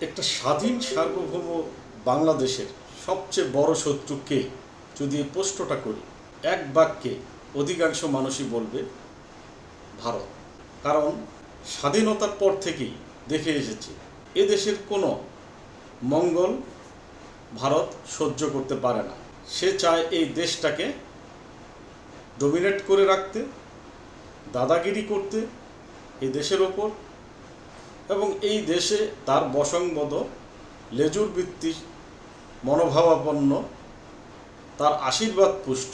একটা স্বাধীন সার্বভৌম বাংলাদেশের সবচেয়ে বড় শত্রু কে? যদি প্রশ্নটা করি, এক বাক্যে অধিকাংশ মানুষই বলবে ভারত। কারণ স্বাধীনতার পর থেকেই দেখে এসেছি, এ দেশের কোনো মঙ্গল ভারত সহ্য করতে পারে না। সে চায় এই দেশটাকে ডোমিনেট করে রাখতে, দাদাগিরি করতে এই দেশের ওপর এবং এই দেশে তার বসংবদ লেজুর বৃত্তি মনোভাবাপন্ন, তার আশীর্বাদ পুষ্ট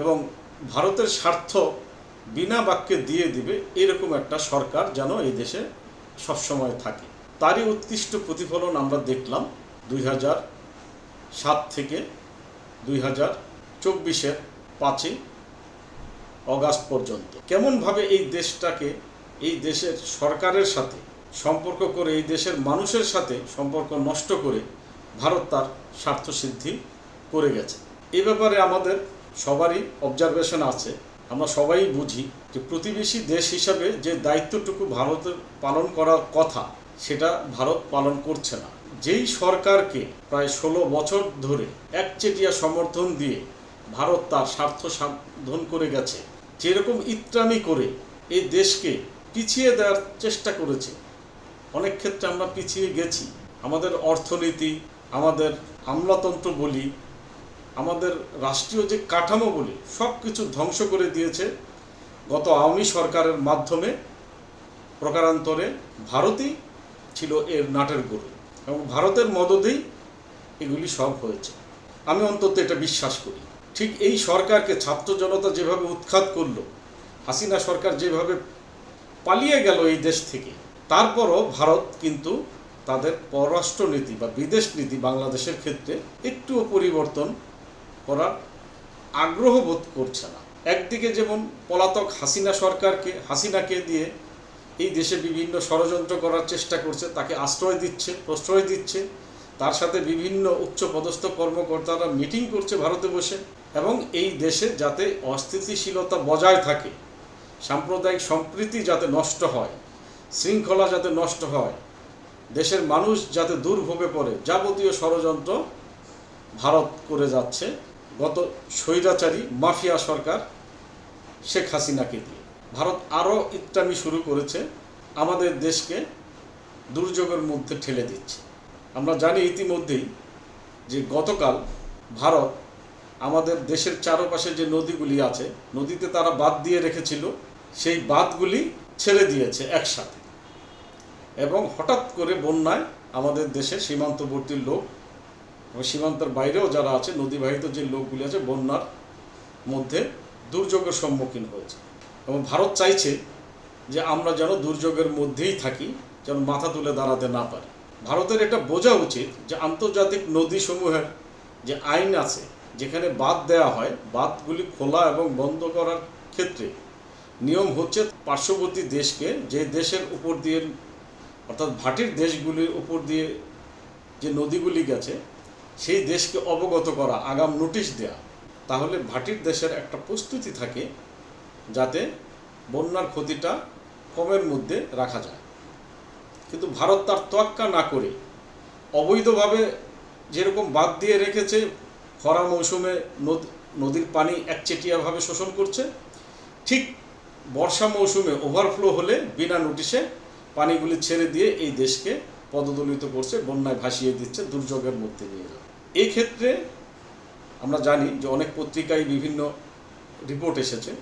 এবং ভারতের স্বার্থ বিনা বাক্যে দিয়ে দিবে এরকম একটা সরকার যেন এই দেশে সবসময় থাকে। তারই উৎকৃষ্ট প্রতিফলন আমরা দেখলাম দুই হাজার সাত থেকে দুই হাজার চব্বিশের পাঁচই অগাস্ট পর্যন্ত। কেমনভাবে এই দেশটাকে, এই দেশের সরকারের সাথে সম্পর্ক করে এই দেশের মানুষের সাথে সম্পর্ক নষ্ট করে ভারত তার স্বার্থ সিদ্ধি করে গেছে। এ ব্যাপারে আমাদের সবারই অবজারভেশন আছে। আমরা সবাই বুঝি যে প্রতিবেশী দেশ হিসাবে যে দায়িত্বটুকু ভারতের পালন করার কথা, সেটা ভারত পালন করছে না। যেই সরকারকে প্রায় ষোলো বছর ধরে একচেটিয়া সমর্থন দিয়ে ভারত তার স্বার্থ সাধন করে গেছে, যেরকম ইত্রামি করে এই দেশকে পিছিয়ে দেওয়ার চেষ্টা করেছে অনেক ক্ষেত্রে আমরা পিছিয়ে গেছি। আমাদের অর্থনীতি, আমাদের আমলাতন্ত্র বলি, আমাদের রাষ্ট্রীয় যে কাঠামো বলি সব কিছু ধ্বংস করে দিয়েছে। গত আওয়ামী সরকারের মাধ্যমে প্রকারান্তরে ভারতই ছিল এর নাটের গুরু এবং ভারতের মদতেই এগুলি সব হয়েছে। আমি অন্তত এটা বিশ্বাস করি। ঠিক এই সরকারকে ছাত্র জনতা যেভাবে উৎখাত করল, হাসিনা সরকার যেভাবে পালিয়ে গেল এই দেশ থেকে তারপরও ভারত কিন্তু তাদের পররাষ্ট্রনীতি বা বিদেশ নীতি বাংলাদেশের ক্ষেত্রে একটুও পরিবর্তন করার আগ্রহ বোধ করছে না। একদিকে যেমন পলাতক হাসিনা সরকারকে, হাসিনাকে দিয়ে এই দেশে বিভিন্ন ষড়যন্ত্র করার চেষ্টা করছে, তাকে আশ্রয় দিচ্ছে, প্রশ্রয় দিচ্ছে। তার সাথে বিভিন্ন উচ্চপদস্থ কর্মকর্তারা মিটিং করছে ভারতে বসে এবং এই দেশে যাতে অস্থিতিশীলতা বজায় থাকে, সাম্প্রদায়িক সম্প্রীতি যাতে নষ্ট হয় শৃঙ্খলা যাতে নষ্ট হয়, দেশের মানুষ যাতে দুর্ভোগে পড়ে, যাবতীয় ষড়যন্ত্র ভারত করে যাচ্ছে। গত স্বৈরাচারী মাফিয়া সরকার শেখ হাসিনাকে দিয়ে। ভারত আরও ইত্যামি শুরু করেছে, আমাদের দেশকে দুর্যোগের মধ্যে ঠেলে দিচ্ছে। আমরা জানি ইতিমধ্যেই যে গতকাল ভারত আমাদের দেশের চারপাশে যে নদীগুলি আছে, নদীতে তারা বাদ দিয়ে রেখেছিল, সেই বাঁধগুলি ছেড়ে দিয়েছে একসাথে। এবং হঠাৎ করে বন্যায় আমাদের দেশে সীমান্তবর্তী লোক সীমান্তের বাইরেও যারা আছে, নদীবাহিত যে লোকগুলি আছে, বন্যার মধ্যে দুর্যোগের সম্মুখীন হয়েছে। এবং ভারত চাইছে যে আমরা যেন দুর্যোগের মধ্যেই থাকি, যেন মাথা তুলে দাঁড়াতে না পারি। ভারতের এটা বোঝা উচিত যে আন্তর্জাতিক নদীসমূহের যে আইন আছে, যেখানে বাঁধ দেওয়া হয়, বাঁধগুলি খোলা এবং বন্ধ করার ক্ষেত্রে নিয়ম হচ্ছে পার্শ্ববর্তী দেশকে যে দেশের উপর দিয়ে অর্থাৎ ভাটির দেশগুলির উপর দিয়ে যে নদীগুলি গেছে, সেই দেশকে অবগত করা, আগাম নোটিশ দেয়া, তাহলে ভাটির দেশের একটা প্রস্তুতি থাকে যাতে বন্যার ক্ষতিটা কমের মধ্যে রাখা যায়। কিন্তু ভারত তার তোয়াক্কা না করে অবৈধভাবে যেরকম বাদ দিয়ে রেখেছে, খরা মৌসুমে নদ- নদীর পানি একচেটিয়াভাবে শোষণ করছে, ঠিক বর্ষা মৌসুমে ওভারফ্লো হলে বিনা নোটিশে পানিগুলি ছেড়ে দিয়ে এই দেশকে পদদলিত করছে, বন্যায় ভাসিয়ে দিচ্ছে দুর্যোগের মধ্যে নিয়ে যাবে এই ক্ষেত্রে আমরা জানি যে অনেক পত্রিকায় বিভিন্ন রিপোর্ট এসেছে।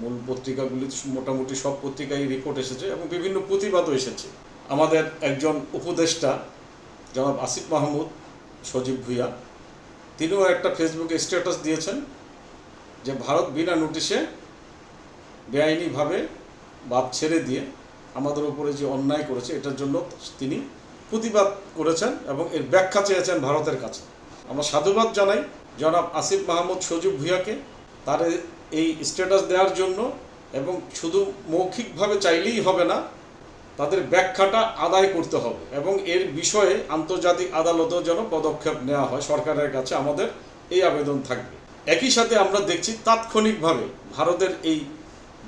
মূল পত্রিকাগুলি মোটামুটি সব পত্রিকায় রিপোর্ট এসেছে এবং বিভিন্ন প্রতিবাদও এসেছে। আমাদের একজন উপদেষ্টা, জনাব আসিফ মাহমুদ সজীব ভুইয়া, তিনিও একটা ফেসবুকে স্ট্যাটাস দিয়েছেন যে ভারত বিনা নোটিশে বেআইনিভাবে বাদ ছেড়ে দিয়ে আমাদের উপরে যে অন্যায় করেছে, এটার জন্য তিনি প্রতিবাদ করেছেন এবং এর ব্যাখ্যা চেয়েছেন ভারতের কাছে। আমরা সাধুবাদ জানাই জনাব আসিফ মাহমুদ সজীব ভুইয়াকে তার এই স্ট্যাটাস দেওয়ার জন্য এবং শুধু মৌখিকভাবে চাইলেই হবে না, তাদের ব্যাখ্যাটা আদায় করতে হবে এবং এর বিষয়ে আন্তর্জাতিক আদালতেও যেন পদক্ষেপ নেওয়া হয়, সরকারের কাছে আমাদের এই আবেদন থাকবে। একই সাথে আমরা দেখছি তাৎক্ষণিকভাবে ভারতের এই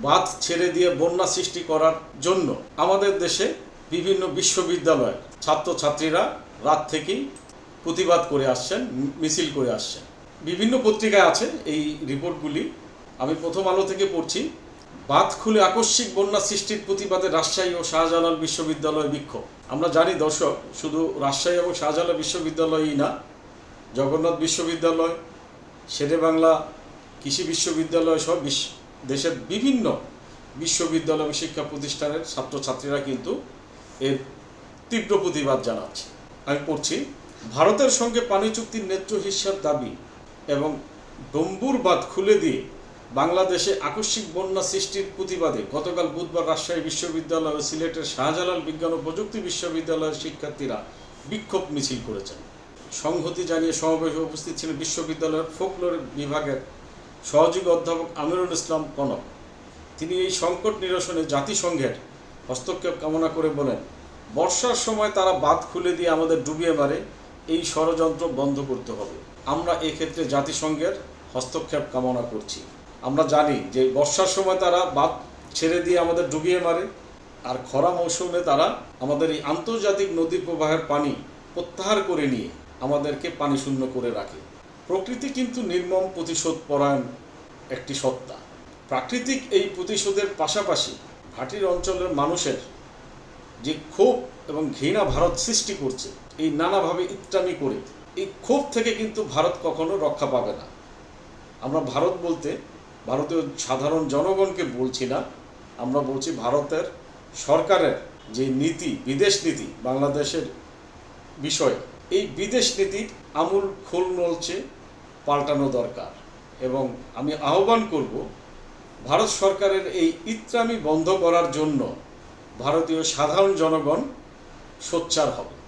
বাঁধ ছেড়ে দিয়ে বন্যা সৃষ্টি করার জন্য আমাদের দেশে বিভিন্ন বিশ্ববিদ্যালয়ের ছাত্রছাত্রীরা রাত থেকেই প্রতিবাদ করে আসছেন মিছিল করে আসছেন। বিভিন্ন পত্রিকায় আছে এই রিপোর্টগুলি। আমি প্রথম আলো থেকে পড়ছি, বাঁধ খুলে আকস্মিক বন্যা সৃষ্টির প্রতিবাদে রাজশাহী ও শাহজালাল বিশ্ববিদ্যালয় বিক্ষোভ। আমরা জানি, দর্শক, শুধু রাজশাহী এবং শাহজালাল বিশ্ববিদ্যালয়ই না, জগন্নাথ বিশ্ববিদ্যালয় শেরে বাংলা কৃষি বিশ্ববিদ্যালয় সহ বিশ্ব দেশের বিভিন্ন বিশ্ববিদ্যালয় এবং শিক্ষা প্রতিষ্ঠানের ছাত্রছাত্রীরা কিন্তু এর তীব্র প্রতিবাদ জানাচ্ছে। আমি পড়ছি, ভারতের সঙ্গে পানি চুক্তির ন্যায্য হিস্যার দাবি এবং ডম্বুর বাঁধ খুলে দিয়ে বাংলাদেশে আকস্মিক বন্যা সৃষ্টির প্রতিবাদে গতকাল বুধবার রাজশাহী বিশ্ববিদ্যালয় ও সিলেটের শাহজালাল বিজ্ঞান ও প্রযুক্তি বিশ্ববিদ্যালয়ের শিক্ষার্থীরা বিক্ষোভ মিছিল করেছেন। সংহতি জানিয়ে সমাবেশে উপস্থিত ছিলেন বিশ্ববিদ্যালয়ের ফোকলোর বিভাগের সহযোগী অধ্যাপক আমিরুল ইসলাম কনক। তিনি এই সংকট নিরসনে জাতিসংঘের হস্তক্ষেপ কামনা করে বলেন, বর্ষার সময় তারা বাঁধ খুলে দিয়ে আমাদের ডুবিয়ে মারে, এই ষড়যন্ত্র বন্ধ করতে হবে। আমরা এক্ষেত্রে জাতিসংঘের হস্তক্ষেপ কামনা করছি। আমরা জানি যে বর্ষার সময় তারা বাঁধ ছেড়ে দিয়ে আমাদের ডুবিয়ে মারে, আর খরা মৌসুমে তারা আমাদের এই আন্তর্জাতিক নদী প্রবাহের পানি প্রত্যাহার করে নিয়ে আমাদেরকে পানি শূন্য করে রাখে। প্রকৃতি কিন্তু নির্মম প্রতিশোধ পরায়ণ একটি সত্তা। প্রাকৃতিক এই প্রতিশোধের পাশাপাশি ঘাটির অঞ্চলের মানুষের যে ক্ষোভ এবং ঘৃণা ভারত সৃষ্টি করছে, এই নানাভাবে ইত্যামি করে, এই ক্ষোভ থেকে কিন্তু ভারত কখনো রক্ষা পাবে না। আমরা ভারত বলতে ভারতীয় সাধারণ জনগণকে বলছি না, আমরা বলছি ভারতের সরকারের যে নীতি, বিদেশ নীতি, বাংলাদেশের বিষয়ে, এই বিদেশ নীতির আমূল খোল নলছে পাল্টানো দরকার। এবং আমি আহ্বান করব, ভারত সরকারের এই ইত্রামি বন্ধ করার জন্য ভারতীয় সাধারণ জনগণ সোচ্চার হবে।